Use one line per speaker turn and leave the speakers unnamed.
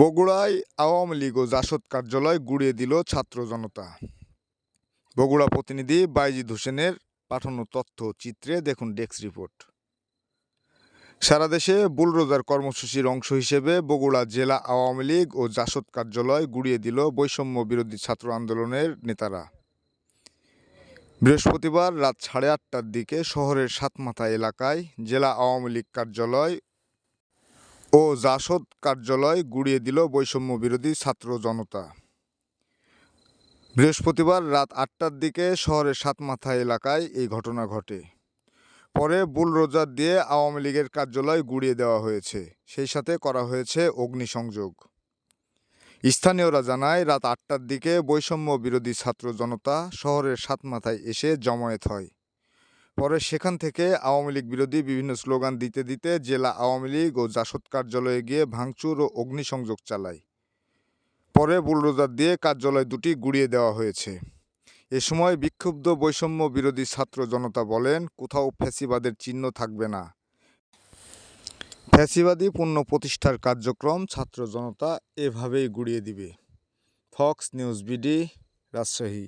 বগুড়ায় আওয়ামী লীগ ও জাসদ কার্যালয় গুড়িয়ে দিল ছাত্র জনতা। বগুড়া প্রতিনিধি বাইজিদ হোসেনের পাঠানো তথ্য চিত্রে দেখুন ডেস্ক রিপোর্ট। সারা দেশে বুলরোজার কর্মসূচির অংশ হিসেবে বগুড়া জেলা আওয়ামী লীগ ও জাসদ কার্যালয় গুড়িয়ে দিল বৈষম্য বিরোধী ছাত্র আন্দোলনের নেতারা। বৃহস্পতিবার রাত সাড়ে আটটার দিকে শহরের সাতমাথা এলাকায় জেলা আওয়ামী লীগ কার্যালয় ও জাসদ কার্যালয় গুড়িয়ে দিল বৈষম্য বিরোধী ছাত্র জনতা। বৃহস্পতিবার রাত আটটার দিকে শহরের সাতমাথা এলাকায় এই ঘটনা ঘটে। পরে বুলরোজার দিয়ে আওয়ামী লীগের কার্যালয় গুড়িয়ে দেওয়া হয়েছে। সেই সাথে করা হয়েছে অগ্নিসংযোগ। স্থানীয়রা জানায়, রাত আটটার দিকে বৈষম্য বিরোধী ছাত্র জনতা শহরের সাতমাথায় এসে জমায়েত হয়। পরে সেখান থেকে আওয়ামী লীগ বিরোধী বিভিন্ন স্লোগান দিতে দিতে জেলা আওয়ামী লীগ ও জাসদ কার্যালয়ে গিয়ে ভাঙচুর ও অগ্নিসংযোগ চালায়। পরে বুলডোজার দিয়ে কার্যালয় দুটি গুড়িয়ে দেওয়া হয়েছে। এ সময় বিক্ষুব্ধ বৈষম্য বিরোধী ছাত্র জনতা বলেন, কোথাও ফ্যাসিবাদের চিহ্ন থাকবে না। ফ্যাসিবাদী পূর্ণ প্রতিষ্ঠার কার্যক্রম ছাত্র জনতা এভাবেই গুড়িয়ে দিবে। Fox News BD, Rajshahi.